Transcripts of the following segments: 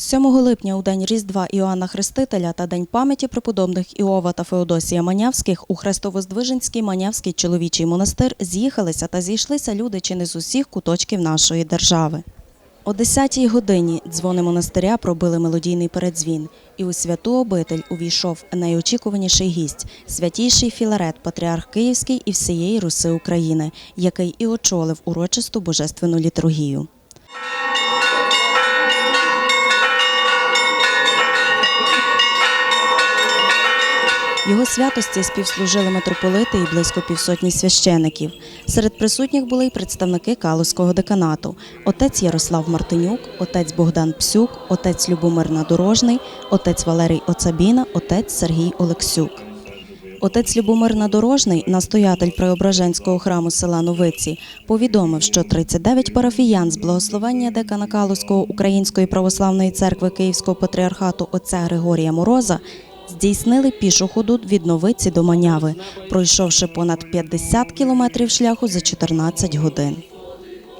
7 липня у день Різдва Іоанна Хрестителя та День пам'яті преподобних Іова та Феодосія Манявських у Хрестовоздвиженський Манявський чоловічий монастир з'їхалися та зійшлися люди чи не з усіх куточків нашої держави. О 10-й годині дзвони монастиря пробили мелодійний передзвін, і у святу обитель увійшов найочікуваніший гість святійший Філарет, патріарх Київський і всієї Руси України, який і очолив урочисту божественну літургію. Його святості співслужили митрополити і близько півсотні священиків. Серед присутніх були й представники Калузького деканату: отець Ярослав Мартинюк, отець Богдан Псюк, отець Любомир Надорожний, отець Валерій Оцабіна, отець Сергій Олексюк. Отець Любомир Надорожний, настоятель Преображенського храму села Новиці, повідомив, що 39 парафіян з благословення декана Калузького Української православної церкви Київського патріархату отця Григорія Мороза здійснили пішу ходу від Новиці до Маняви, пройшовши понад 50 кілометрів шляху за 14 годин.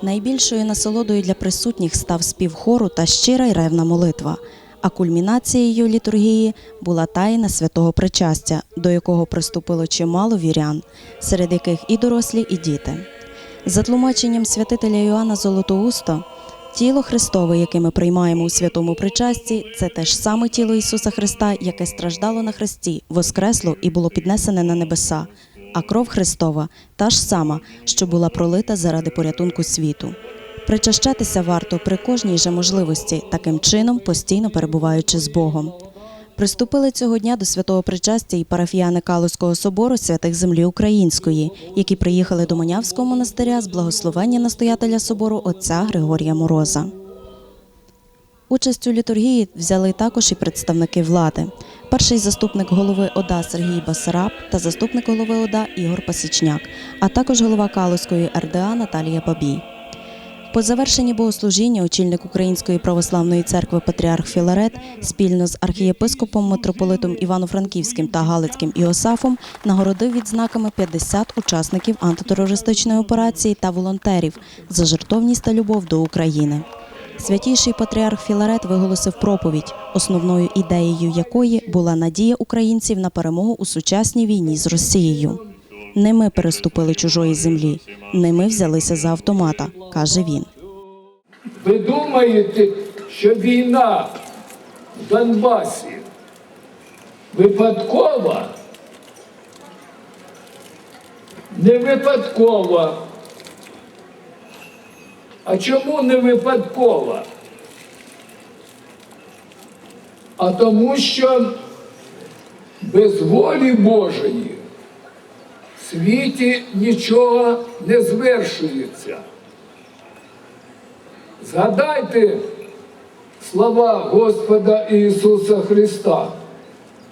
Найбільшою насолодою для присутніх став спів хору та щира й ревна молитва. А кульмінацією літургії була таїна святого причастя, до якого приступило чимало вірян, серед яких і дорослі, і діти. За тлумаченням святителя Йоанна Золотоусто, тіло Христове, яке ми приймаємо у святому причасті, це те ж саме тіло Ісуса Христа, яке страждало на хресті, воскресло і було піднесене на небеса. А кров Христова та ж сама, що була пролита заради порятунку світу. Причащатися варто при кожній же можливості, таким чином постійно перебуваючи з Богом. Приступили цього дня до святого причастя і парафіяни Калузького собору святих землі Української, які приїхали до Манявського монастиря з благословення настоятеля собору отця Григорія Мороза. Участь у літургії взяли також і представники влади. Перший заступник голови ОДА Сергій Басараб та заступник голови ОДА Ігор Пасічняк, а також голова Калузької РДА Наталія Бабій. По завершенні богослужіння очільник Української православної церкви Патріарх Філарет спільно з архієпископом митрополитом Івано-Франківським та Галицьким Іосафом нагородив відзнаками 50 учасників антитерористичної операції та волонтерів за жертовність та любов до України. Святійший патріарх Філарет виголосив проповідь, основною ідеєю якої була надія українців на перемогу у сучасній війні з Росією. Не ми переступили чужої землі, не ми взялися за автомата, каже він. Ви думаєте, що війна в Донбасі випадкова? Не випадкова. А чому не випадкова? А тому, що без волі Божої світі нічого не звершується. Згадайте слова Господа Ісуса Христа,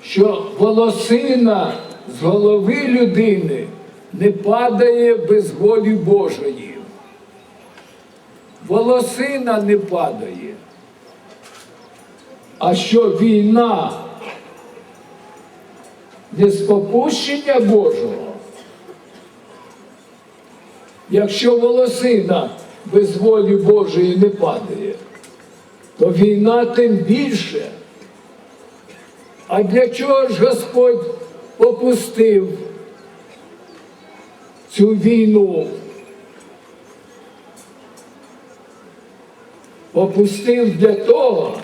що волосина з голови людини не падає без волі Божої. Волосина не падає. А що війна не попущення Божого? Якщо волосина без волі Божої не падає, то війна тим більше. А для чого ж Господь попустив цю війну? Попустив для того,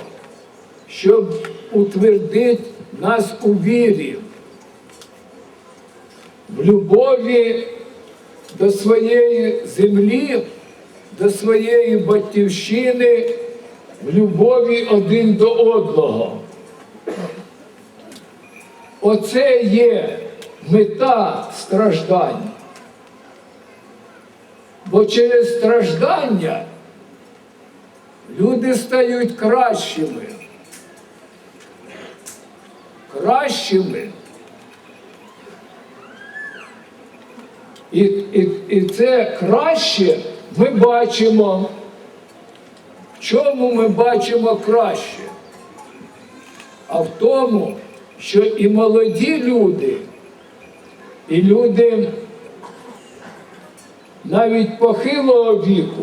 щоб утвердити нас у вірі, в любові до своєї землі, до своєї батьківщини, в любові один до одного. Оце є мета страждань. Бо через страждання люди стають кращими. Кращими. І, і, і це краще ми бачимо. В чому ми бачимо краще? А в тому, що і молоді люди, і люди навіть похилого віку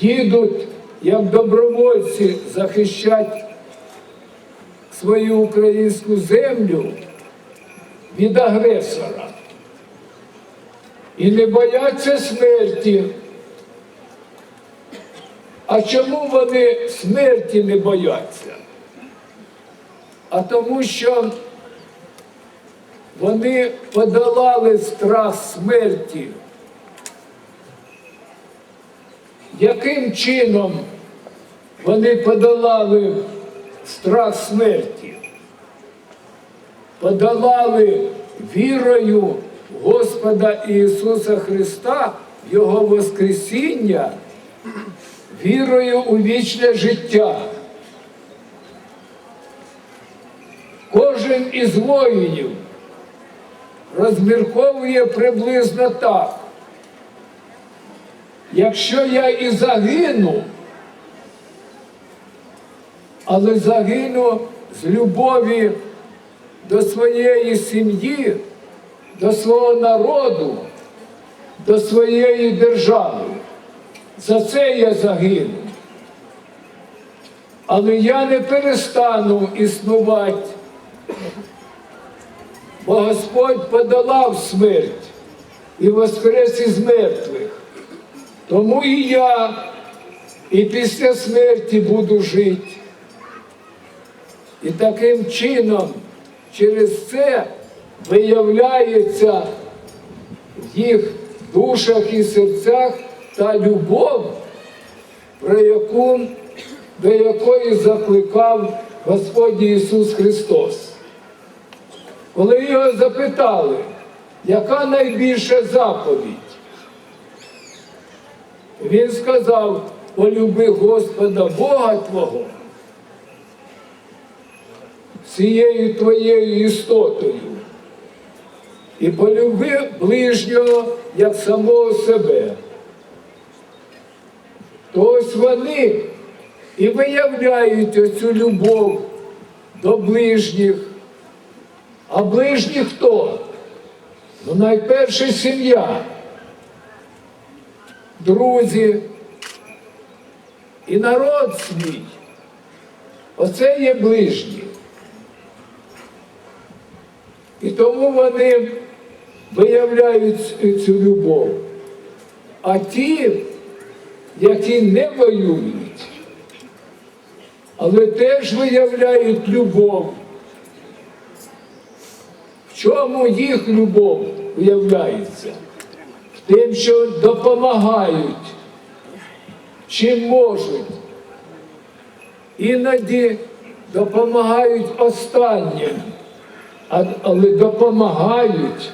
їдуть як добровольці захищать свою українську землю від агресора. І не бояться смерті. А чому вони смерті не бояться? А тому що вони подолали страх смерті. Яким чином вони подолали страх смерті? Подолали вірою Господа Ісуса Христа, Його Воскресіння, вірою у вічне життя. Кожен із воїнів розмірковує приблизно так. Якщо я і загину, але загину з любові до своєї сім'ї, до свого народу, до своєї держави. За це я загину. Але я не перестану існувати, бо Господь подолав смерть і воскрес із мертвих. Тому і я і після смерті буду жити. І таким чином через це виявляється в їх душах і серцях та любов, про яку, до якої закликав Господь Ісус Христос. Коли його запитали, яка найбільша заповідь, він сказав, полюби Господа Бога Твого всією твоєю істотою і полюби ближнього як самого себе. То ось вони і виявляють оцю любов до ближніх. А ближні хто? Ну, найперше сім'я, друзі і народ свій. Оце є ближні. І тому вони виявляють цю любов. А ті, які не воюють, але теж виявляють любов. В чому їх любов виявляється? Тим, що допомагають, чим можуть. Іноді допомагають останнім, але допомагають.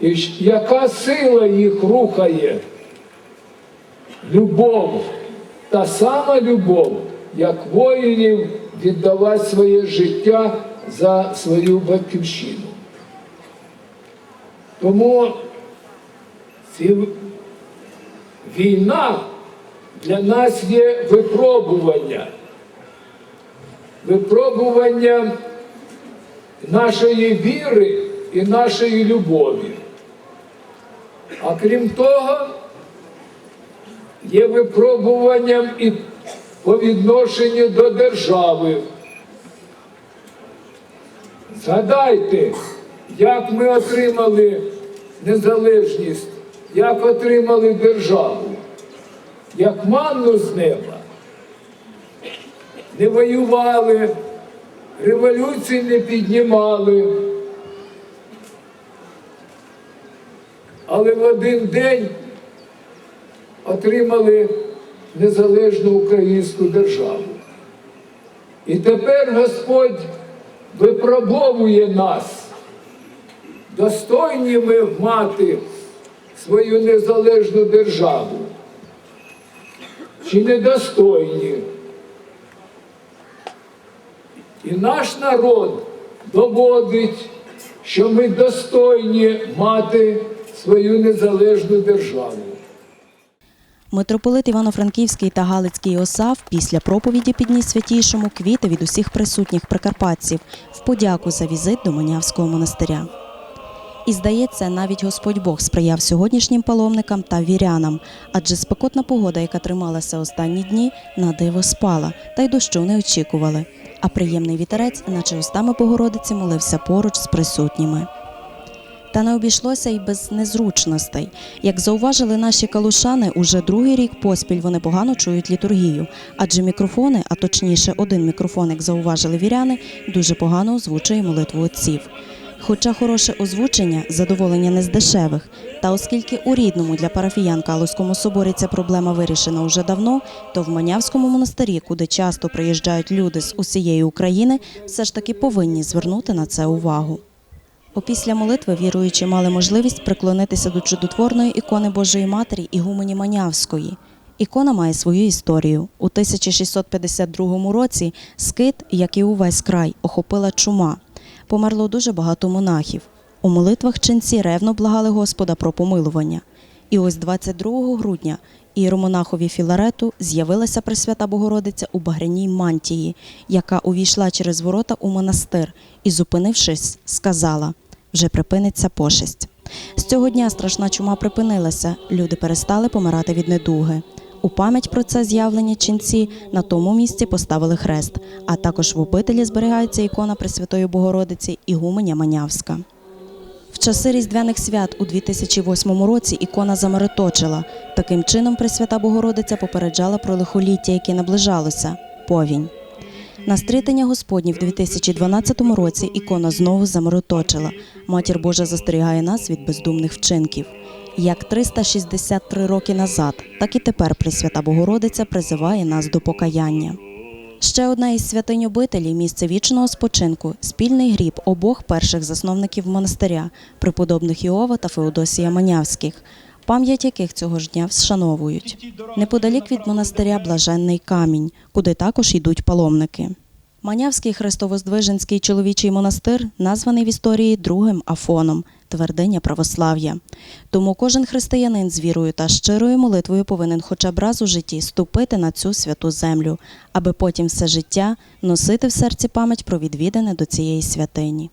І яка сила їх рухає? Любов, та сама любов, як воїнів віддавати своє життя за свою батьківщину. Тому ці війна для нас є випробування. Випробування нашої віри і нашої любові. А крім того, є випробуванням і по відношенню до держави. Згадайте, як ми отримали незалежність, як отримали державу, як манну з неба. Не воювали, революції не піднімали. Але в один день отримали незалежну українську державу. І тепер Господь випробовує нас, достойні ми мати свою незалежну державу. Чи недостойні? І наш народ доводить, що ми достойні мати свою незалежну державу. Митрополит Івано-Франківський та Галицький Осав після проповіді підніс святійшому квіти від усіх присутніх прикарпатців в подяку за візит до Манявського монастиря. І здається, навіть Господь Бог сприяв сьогоднішнім паломникам та вірянам, адже спекотна погода, яка трималася останні дні, на диво спала, та й дощу не очікували. А приємний вітерець, наче устами Богородиці, молився поруч з присутніми. Та не обійшлося й без незручностей. Як зауважили наші калушани, уже другий рік поспіль вони погано чують літургію, адже мікрофони, а точніше один мікрофон, як зауважили віряни, дуже погано озвучує молитву отців. Хоча хороше озвучення задоволення не з дешевих. Та оскільки у рідному для парафіян Калузькому соборі ця проблема вирішена уже давно, то в Манявському монастирі, куди часто приїжджають люди з усієї України, все ж таки повинні звернути на це увагу. Опісля молитви віруючі мали можливість приклонитися до чудотворної ікони Божої Матері Ігумені Манявської. Ікона має свою історію. У 1652 році скит, як і увесь край, охопила чума. Померло дуже багато монахів. У молитвах ченці ревно благали Господа про помилування. І ось 22 грудня іеромонахові Філарету з'явилася Пресвята Богородиця у багряній мантії, яка увійшла через ворота у монастир і, зупинившись, сказала: вже припиниться пошесть. З цього дня страшна чума припинилася, люди перестали помирати від недуги. У пам'ять про це з'явлення ченці на тому місці поставили хрест, а також в обителі зберігається ікона Пресвятої Богородиці Ігуменя Манявська. В часи Різдвяних свят у 2008 році ікона замироточила. Таким чином Пресвята Богородиця попереджала про лихоліття, яке наближалося повінь. На стрітення Господні в 2012 році ікона знову замироточила. Матір Божа застерігає нас від бездумних вчинків. Як 363 роки назад, так і тепер Пресвята Богородиця призиває нас до покаяння. Ще одна із святинь обителі місце вічного спочинку спільний гріб обох перших засновників монастиря, преподобних Іова та Феодосія Манявських, пам'ять яких цього ж дня вшановують. Неподалік від монастиря блаженний камінь, куди також йдуть паломники. Манявський хрестовоздвиженський чоловічий монастир названий в історії другим Афоном, твердиня православ'я. Тому кожен християнин з вірою та щирою молитвою повинен хоча б раз у житті ступити на цю святу землю, аби потім все життя носити в серці пам'ять про відвідане до цієї святині.